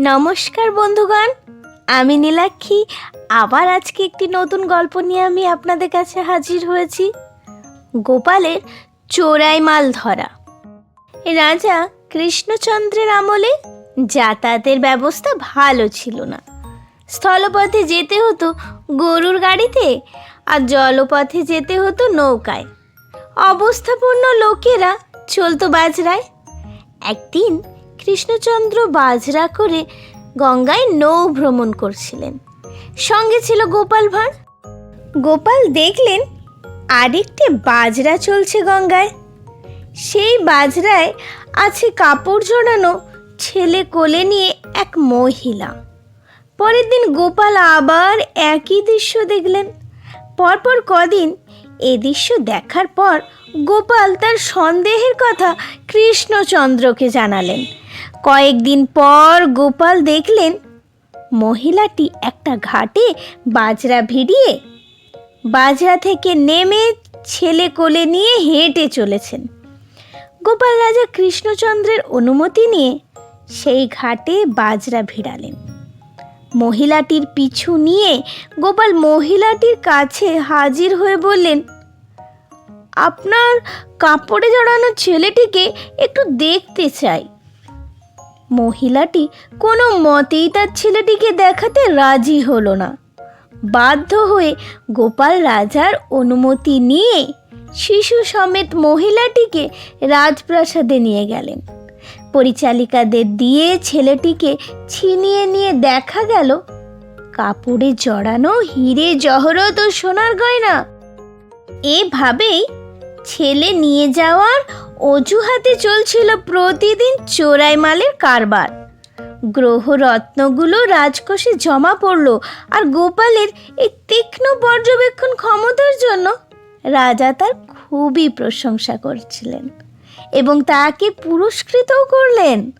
নমস্কার বন্ধুগণ, আমি নীলাক্ষী। আবার আজকে একটি নতুন গল্প নিয়ে আমি আপনাদের কাছে হাজির হয়েছি। গোপালের চোরাই মাল ধরা। রাজা কৃষ্ণচন্দ্রের আমলে যাতায়াতের ব্যবস্থা ভালো ছিল না। স্থলপথে যেতে হতো গরুর গাড়িতে আর জলপথে যেতে হতো নৌকায়। অবস্থাপূর্ণ লোকেরা চলতো বাজরায়। একদিন কৃষ্ণচন্দ্র বাজরা করে গঙ্গায় নৌ ভ্রমণ করছিলেন। সঙ্গে ছিল গোপাল ভাঁড়। গোপাল দেখলেন আরেকটি বাজরা চলছে গঙ্গায়। সেই বাজরায় আছে কাপড় জড়ানো ছেলে কোলে নিয়ে এক মহিলা। পরের দিন গোপাল আবার একই দৃশ্য দেখলেন। পরপর কদিন এ দৃশ্য দেখার পর গোপাল তার সন্দেহের কথা কৃষ্ণচন্দ্রকে জানালেন। কয়েকদিন পর গোপাল দেখলেন মহিলাটি একটা ঘাটে বাজরা ভিড়িয়ে বাজরা থেকে নেমে ছেলে কোলে নিয়ে হেঁটে চলেছেন। গোপাল রাজা কৃষ্ণচন্দ্রের অনুমতি নিয়ে সেই ঘাটে বাজরা ভিড়ালেন। মহিলাটির পিছু নিয়ে গোপাল মহিলাটির কাছে হাজির হয়ে বললেন, আপনার কাপড়ে জড়ানো ছেলেটিকে একটু দেখতে চাই। মহিলাটি কোনো মতেই তার ছেলেটিকে দেখাতে রাজি হলো না। বাধ্য হয়ে গোপাল রাজার অনুমতি নিয়ে শিশু সমেত মহিলাটিকে রাজপ্রাসাদে নিয়ে গেলেন। পরিচালিকাদের দিয়ে ছেলেটিকে ছিনিয়ে নিয়ে দেখা গেল, কাপড়ে জড়ানো হিরে, জহরত ও সোনার গয়না। এভাবেই ছেলে নিয়ে যাওয়ার অজুহাতে চলছিল প্রতিদিন চোরাই মালের কারবার। গ্রহ রত্নগুলো রাজকোষে জমা পড়ল আর গোপালের এই তীক্ষ্ণ পর্যবেক্ষণ ক্ষমতার জন্য রাজা তার খুবই প্রশংসা করছিলেন এবং তাকে পুরস্কৃতও করলেন।